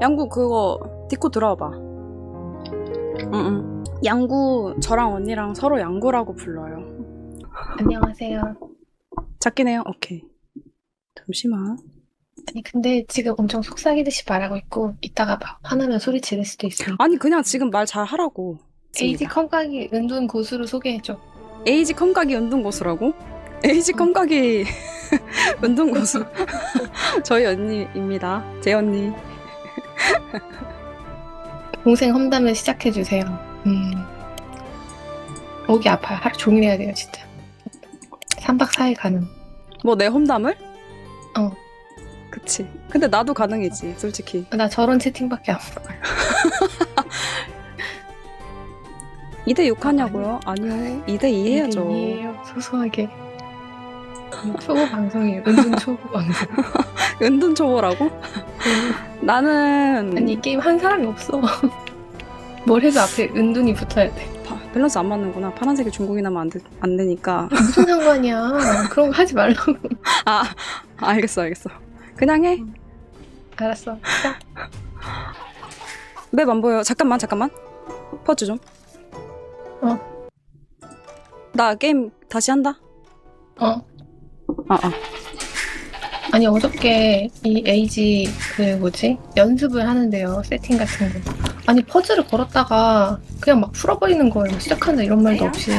양구 그거 디코 들어와봐. 응응. 양구 저랑 언니랑 서로 양구라고 불러요. 안녕하세요. 작긴 해요. 오케이. 잠시만. 아니, 근데 지금 엄청 속삭이듯이 말하고 있고, 이따가 막 화나면 소리 지를 수도 있으니. 아니 그냥 지금 말 잘 하라고. 에이지 컴각이 은둔 고수로 소개해줘. 에이지 컴각이 은둔 고수라고? 에이지 컴각이 은둔 고수. 저희 언니입니다. 제 언니. 동생 험담을 시작해주세요. 음. 목이 아파요. 하루 종일 해야 돼요, 진짜. 3박 4일 가능. 뭐내 험담을? 어. 그치. 근데 나도 가능이지, 솔직히. 나 저런 채팅밖에 안 먹어요. 2대 6 하냐고요? 아니요. 2대 2 해야죠. 아니에요. 소소하게. 초보 방송이에요. 은둔 초보 방송. 은둔 초보라고? 나는 아니, 이 게임 한 사람이 없어. 뭘 해도 앞에 은둔이 붙어야 돼. 바- 밸런스 안 맞는구나. 파란색이 중국인 하면 안, 되, 안 되니까. 무슨 상관이야. 그런 거 하지 말라고. 아, 알겠어, 알겠어. 그냥 해. 알았어. 시작. 맵안 보여. 잠깐만, 잠깐만. 퍼즈 좀. 어. 나 게임 다시 한다. 어. 아, 아. 아니 어저께 이 에이지 그 뭐지? 연습을 하는데요 세팅 같은 거. 아니 퍼즐을 걸었다가 그냥 막 풀어버리는 거예요 뭐 시작한다 이런 말도 없이.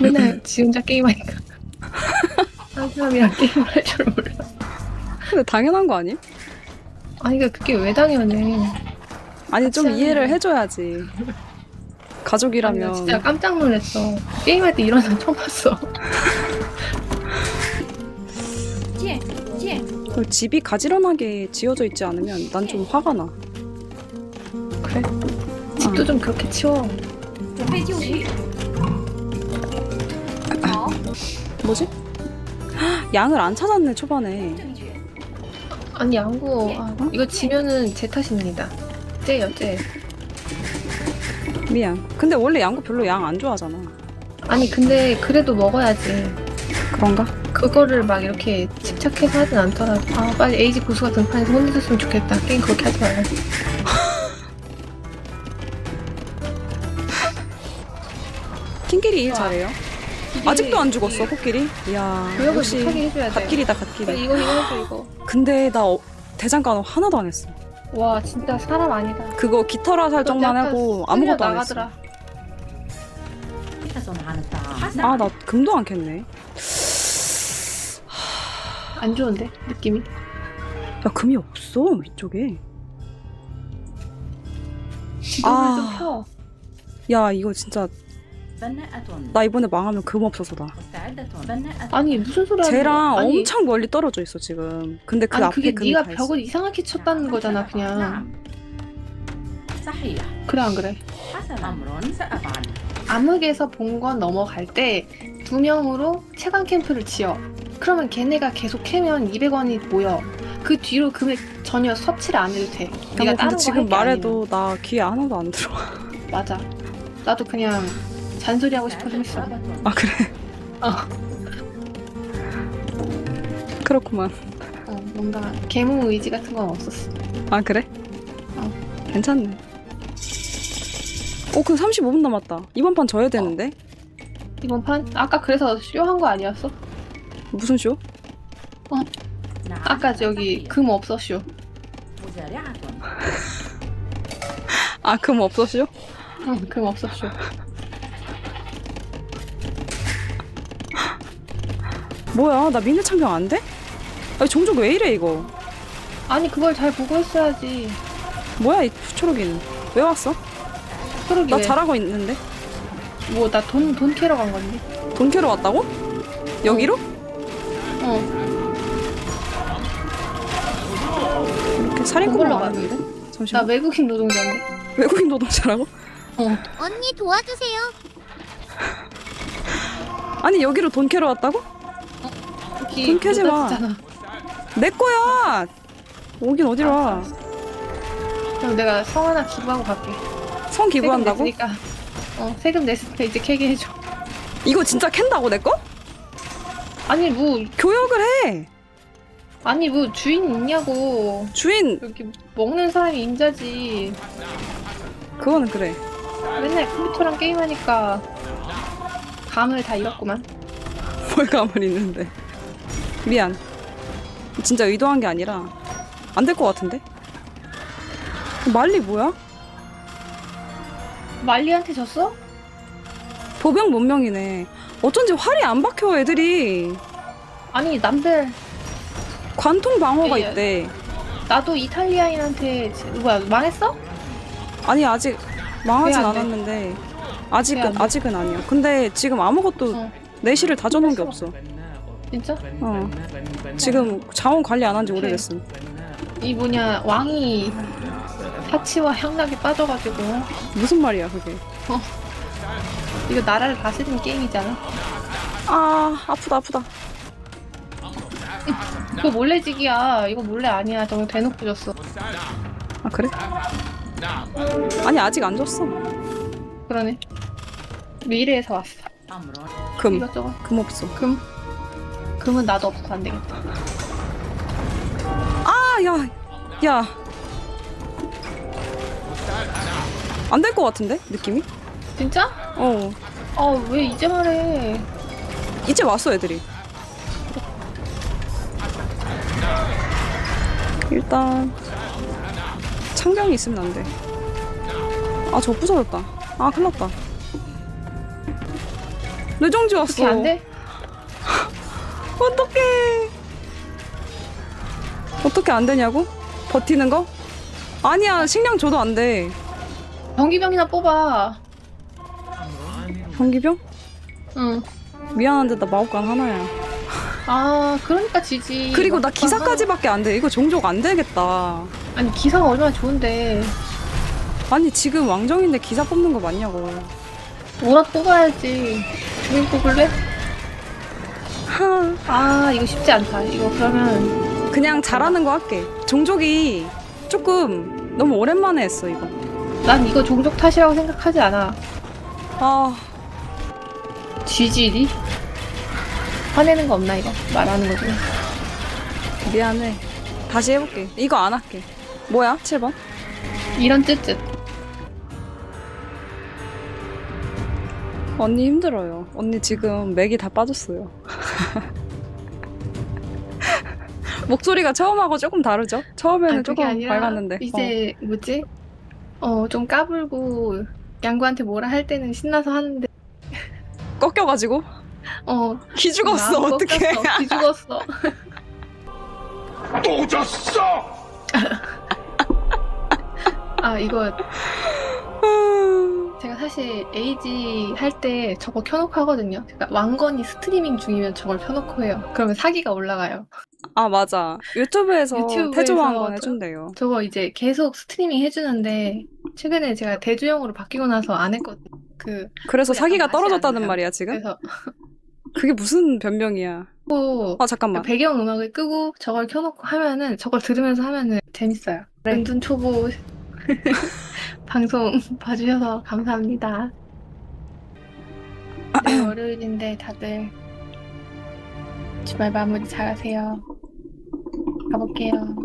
맨날 지 혼자 게임하니까. 한 사람이랑 게임을 할 줄 몰라. 근데 당연한 거 아님? 아니 그러니까 그게 왜 당연해? 아니, 좀 같이 이해를 해줘야지. 아니, 나 가족이라면. 진짜 깜짝 놀랐어. 게임할 때 이런 사람 처음 봤어 그 집이 가지런하게 지어져 있지 않으면 난 좀 화가 나. 그래 집도 좀 그렇게 치워 准备就绪。好， 뭐지? 양을 안 찾았네, 초반에. 正确。 아니 양구 아, 이거 지면은 제 탓입니다 째요 째 미안. 근데 원래 양구 별로 양 안 좋아하잖아. 아니 근데 그래도 먹어야지 그런가? 그거를 막 이렇게 집착해서 하진 않더라도 아 빨리 에이지 고수가 등판해서 혼내줬으면 좋겠다 게임 그렇게 하지 말아요 킹길이 일 와. 잘해요. 아직도 안 죽었어, 코끼리? 이야, 역시 못하게 해줘야 돼 갓길이다, 갓길이. 이거 이거 해줘 이거 근데 나 어, 대장간 하나도 안 했어. 와 진짜 사람 아니다 그거 깃털아 살짝만 약간 하고 아무것도 안 했어. 나가더라. 아, 나 금도 안 캤네. 안 좋은데 느낌이? 야 금이 없어 위쪽에. 지금을 아. 좀 펴. 야 이거 진짜 나 이번에 망하면 금 없어서다. 아니 무슨 소리야? 쟤랑 아니, 엄청 멀리 떨어져 있어 지금. 근데 그 아니, 앞에 그게 네가 다 있어. 이상하게 쳤다는 거잖아 그냥. 그래 안 그래? 암흑에서 봉건 넘어갈 때 두 명으로 채광 캠프를 지어. 그러면 걔네가 계속 캐면 200원이 모여. 그 뒤로 금액 전혀 섭취를 안 해도 돼. 야, 네가 뭐 근데 지금 할게 말해도 나 귀에 하나도 안 들어. 아니면. 맞아. 나도 그냥 잔소리 하고 싶어서 했어. 아 그래? 어. 그렇구만. 어, 뭔가 계몽 의지 같은 건 없었어. 아 그래? 어. 괜찮네. 오, 그 35분 남았다. 이번 판 져야 되는데? 이번 판? 아까 그래서 쇼한 거 아니었어? 무슨 쇼? 어. 아까 저기 금 없어 쇼. 아, 금 없어 쇼? 응, 금 없어 쇼. 뭐야, 나 민낯 착용 안 돼? 아니, 종족 왜 이래, 이거? 아니 그걸 잘 보고 있어야지. 뭐야, 이 초록이는. 왜 왔어? 초록이 나 왜? 잘하고 있는데. 뭐나 돈 돈 캐러 간 건데. 돈 캐러 왔다고? 여기로? 어. 이렇게 살인꾼 나왔는데? 나 잠시만. 외국인 노동자인데. 외국인 노동자라고? 어. 언니 도와주세요. 아니, 여기로 돈 캐러 왔다고? 여기 돈 캐지 마. 노다지잖아. 내 거야! 오긴 어디로 와. 그럼 내가 성 하나 기부하고 갈게. 성 기부한다고? 세금 냈으니까. 어, 세금 냈으니까 이제 캐게 해줘. 이거 진짜 캔다고 내 거? 아니 뭐 교역을 해. 아니 뭐 주인 있냐고 주인 여기 먹는 사람이 임자지 그거는 그래. 맨날 컴퓨터랑 게임하니까 감을 다 잃었구만 뭘 감을 있는데. 미안. 진짜 의도한 게 아니라 안 될 것 같은데? 말리 뭐야? 말리한테 졌어? 보병 문명이네. 어쩐지 활이 안 박혀 애들이. 아니 남들 관통 방어가 예, 예. 있대. 나도 이탈리아인한테 지- 뭐야 망했어? 아니 아직 망하진 왜안 돼? 않았는데 왜안 아직은 돼? 아직은 아니야. 근데 지금 아무것도 어 내실을 다져놓은 게 없어. 진짜? 어. 지금 자원 관리 안 한 지 오래됐음. 이 뭐냐 왕이 사치와 향락에 빠져가지고 무슨 말이야 그게? 이거 나라를 다스리는 게임이잖아. 아 아프다 아프다 이거 몰래지기야. 이거 몰래 아니야. 저거 대놓고 줬어. 아 그래? 아니 아직 안 줬어 그러네. 미래에서 왔어. 금 금 이것저것. 없어 금? 금은 나도 없어 안 되겠다. 아야야 안 될 것 같은데 느낌이? 진짜? 어, 어왜 이제 말해 이제 왔어 애들이. 일단 창병이 있으면 안 돼. 아, 저 부서졌다. 아, 큰일 났다. 뇌정지 왔어. 어떻게 안 돼? 어떡해. 어떻게 안 되냐고? 버티는 거? 아니야, 식량 줘도 안 돼. 전기병이나 뽑아 경기병? 응. 미안한데 나 마법관 하나야. 아 그러니까 지지 그리고 나 기사까지밖에 안 돼. 이거 종족 안 되겠다. 아니 기사가 얼마나 좋은데 아니 지금 왕정인데 기사 뽑는 거 맞냐고. 뭐라도 뽑아야지 주민 뽑을래? 하, 아 이거 쉽지 않다 이거 그러면 그냥 잘하는 거 할게. 종족이 조금 너무 오랜만에 했어 이거. 난 이거 종족 탓이라고 생각하지 않아 아 지지리? 화내는 거 없나 이거? 말하는 거 중에 미안해. 다시 해볼게. 이거 안 할게. 뭐야? 7번? 이런 쯧쯧 언니 힘들어요. 언니 지금 맥이 다 빠졌어요. 목소리가 처음하고 조금 다르죠? 처음에는 그게 조금 밝았는데. 이제 뭐지? 어 좀 까불고 양구한테 뭐라 할 때는 신나서 하는데 어, 꺾여가지고 어 기 죽었어. 어떡해. 꺾였어. 기 죽었어 또 졌어! 아 이거 제가 사실 에이지 할 때 저거 켜놓고 하거든요. 그러니까 왕건이 스트리밍 중이면 저걸 켜놓고 해요. 그러면 사기가 올라가요. 아 맞아. 유튜브에서, 유튜브에서 태조왕건 저- 해준대요. 저거 이제 계속 스트리밍 해주는데 최근에 제가 대주형으로 바뀌고 나서 안 했거든요. 그 그래서 사기가 떨어졌다는. 말이야 지금? 그래서 그게 무슨 변명이야? 또아 잠깐만. 배경 음악을 끄고 저걸 켜놓고 하면은 저걸 들으면서 하면은 재밌어요. 네. 은둔 초보 방송 봐주셔서 감사합니다. 네, 월요일인데 다들 주말 마무리 잘하세요. 가볼게요.